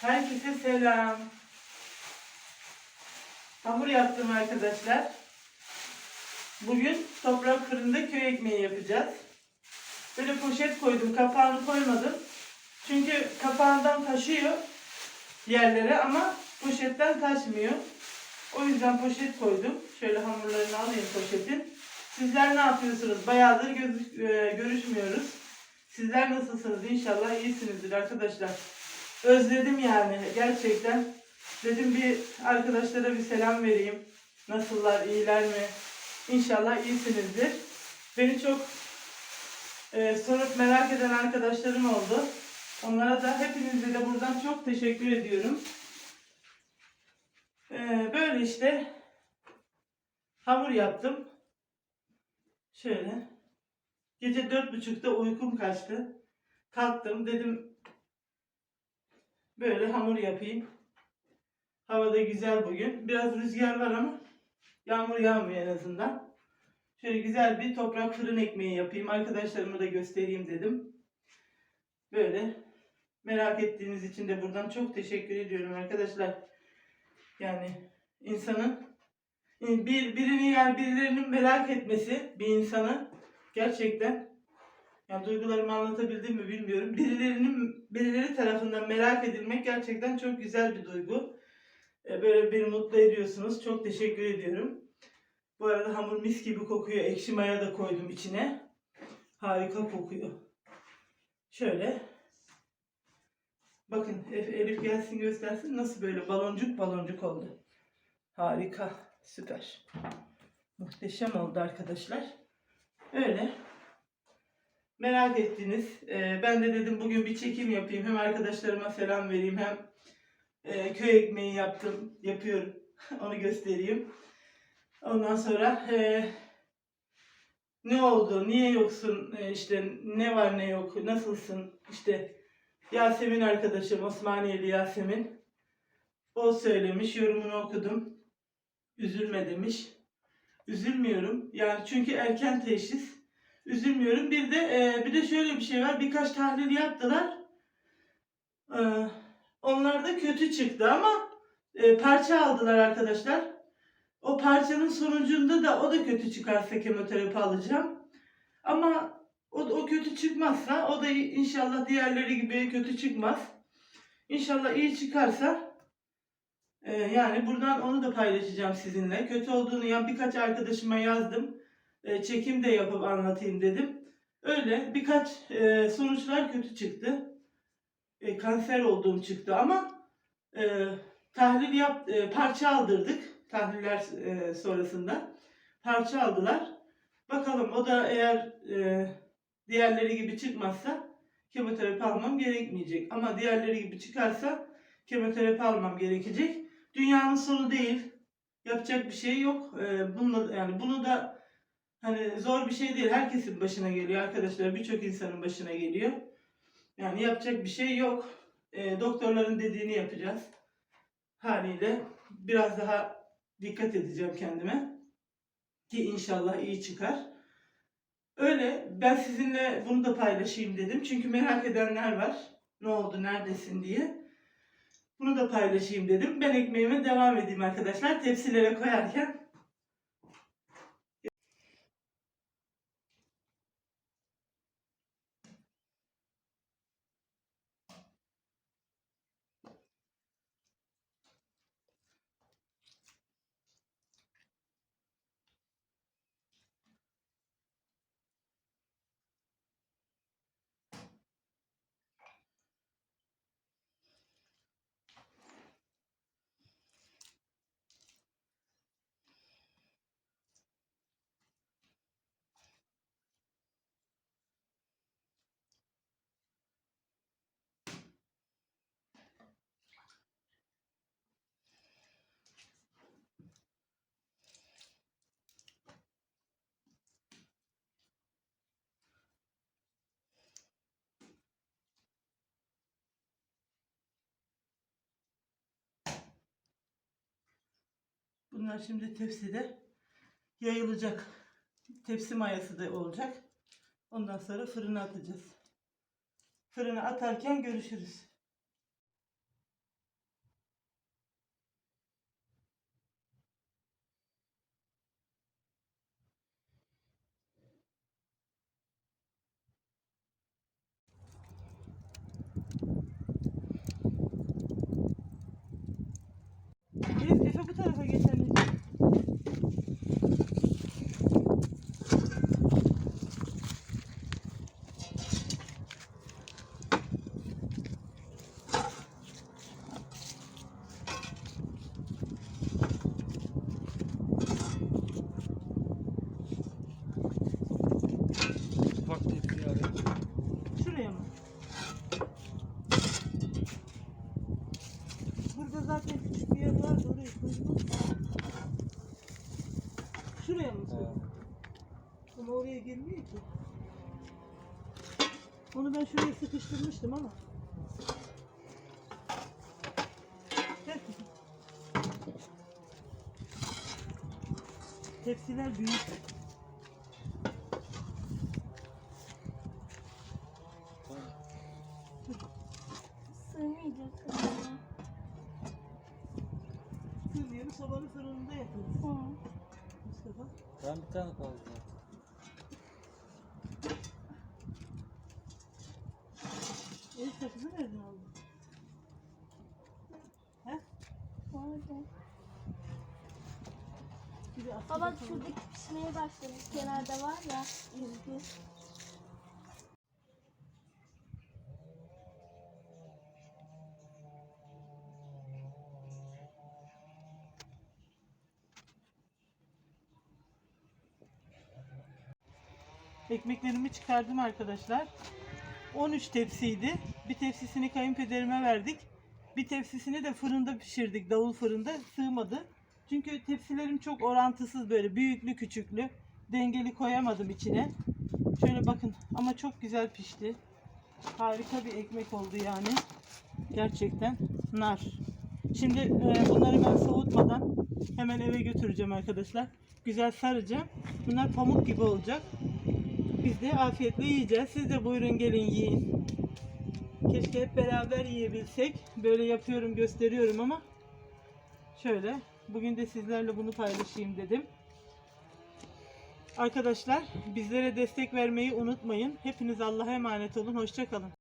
Herkese selam. Hamur yaptım arkadaşlar. Bugün toprak fırında köy ekmeği yapacağız. Böyle poşet koydum, kapağını koymadım. Çünkü kapağından taşıyor yerlere ama poşetten taşmıyor. O yüzden poşet koydum. Şöyle hamurlarını alayım poşetin. Sizler ne yapıyorsunuz? Bayağıdır e, görüşmüyoruz. Sizler nasılsınız? İnşallah iyisinizdir arkadaşlar. Özledim yani gerçekten. Dedim bir arkadaşlara bir selam vereyim. Nasıllar, iyiler mi? İnşallah iyisinizdir. Beni çok e, sorup merak eden arkadaşlarım oldu. Onlara da hepinize de buradan çok teşekkür ediyorum. E, böyle işte hamur yaptım. Şöyle. Gece dört buçukta uykum kaçtı. Kalktım dedim böyle hamur yapayım. Havada güzel bugün. Biraz rüzgar var ama yağmur yağmıyor en azından. Şöyle güzel bir toprak fırın ekmeği yapayım. Arkadaşlarıma da göstereyim dedim. Böyle merak ettiğiniz için de buradan çok teşekkür ediyorum arkadaşlar. Yani insanın bir birini yani birilerinin merak etmesi bir insanı gerçekten yani duygularımı anlatabildim mi bilmiyorum. Birilerinin birileri tarafından merak edilmek gerçekten çok güzel bir duygu. Ee, Böyle beni mutlu ediyorsunuz. Çok teşekkür ediyorum. Bu arada hamur mis gibi kokuyor. Ekşi maya da koydum içine. Harika kokuyor. Şöyle. Bakın Elif gelsin göstersin nasıl böyle baloncuk baloncuk oldu. Harika. Süper. Muhteşem oldu arkadaşlar. Öyle. Merak ettiniz. Ee, ben de dedim bugün bir çekim yapayım. Hem arkadaşlarıma selam vereyim hem e, köy ekmeği yaptım. Yapıyorum. Onu göstereyim. Ondan sonra e, ne oldu? Niye yoksun? E, işte ne var ne yok? Nasılsın? İşte Yasemin arkadaşım Osmaniyeli Yasemin. O söylemiş. Yorumunu okudum. Üzülme demiş. Üzülmüyorum. Yani çünkü erken teşhis. Üzülmüyorum. Bir de e, bir de şöyle bir şey var. Birkaç tahlil yaptılar. E, onlar da kötü çıktı ama e, parça aldılar arkadaşlar. O parçanın sonucunda da o da kötü çıkarsa kemoterapi alacağım. Ama o, o kötü çıkmazsa o da inşallah diğerleri gibi kötü çıkmaz. İnşallah iyi çıkarsa e, yani buradan onu da paylaşacağım sizinle. Kötü olduğunu ya birkaç arkadaşıma yazdım. E, çekim de yapıp anlatayım dedim. Öyle birkaç e, sonuçlar kötü çıktı. E, kanser olduğum çıktı ama e, tahlil yap e, parça aldırdık tahliller e, sonrasında. Parça aldılar. Bakalım o da eğer e, diğerleri gibi çıkmazsa kemoterapi almam gerekmeyecek. Ama diğerleri gibi çıkarsa kemoterapi almam gerekecek. Dünyanın sonu değil. Yapacak bir şey yok. E, bununla, yani bunu da hani zor bir şey değil. Herkesin başına geliyor arkadaşlar. Birçok insanın başına geliyor. Yani yapacak bir şey yok. E, doktorların dediğini yapacağız. Haliyle biraz daha dikkat edeceğim kendime. Ki inşallah iyi çıkar. Öyle ben sizinle bunu da paylaşayım dedim. Çünkü merak edenler var. Ne oldu, neredesin diye. Bunu da paylaşayım dedim. Ben ekmeğime devam edeyim arkadaşlar. Tepsilere koyarken Bunlar şimdi tepside yayılacak. Tepsi mayası da olacak. Ondan sonra fırına atacağız. Fırına atarken görüşürüz. Ki. Onu ben şuraya sıkıştırmıştım ama. Tepsiler büyük. Sığmayacak kızım. Sığmıyor. Sobanın fırınında yaparız. Hı. Mustafa. Ben bir tane kaldı. El sakızı nereden aldın? He? Orada. Bir de aslında Baba sana- şuradaki pişmeye başlamış. Kenarda var ya. Yüzgü. Ekmeklerimi çıkardım arkadaşlar. 13 tepsiydi. Bir tepsisini kayınpederime verdik. Bir tepsisini de fırında pişirdik. Davul fırında sığmadı. Çünkü tepsilerim çok orantısız böyle büyüklü küçüklü. Dengeli koyamadım içine. Şöyle bakın ama çok güzel pişti. Harika bir ekmek oldu yani. Gerçekten nar. Şimdi e, bunları ben soğutmadan hemen eve götüreceğim arkadaşlar. Güzel saracağım. Bunlar pamuk gibi olacak. Biz de afiyetle yiyeceğiz. Siz de buyurun gelin yiyin. Keşke hep beraber yiyebilsek. Böyle yapıyorum gösteriyorum ama şöyle bugün de sizlerle bunu paylaşayım dedim. Arkadaşlar bizlere destek vermeyi unutmayın. Hepiniz Allah'a emanet olun. Hoşçakalın.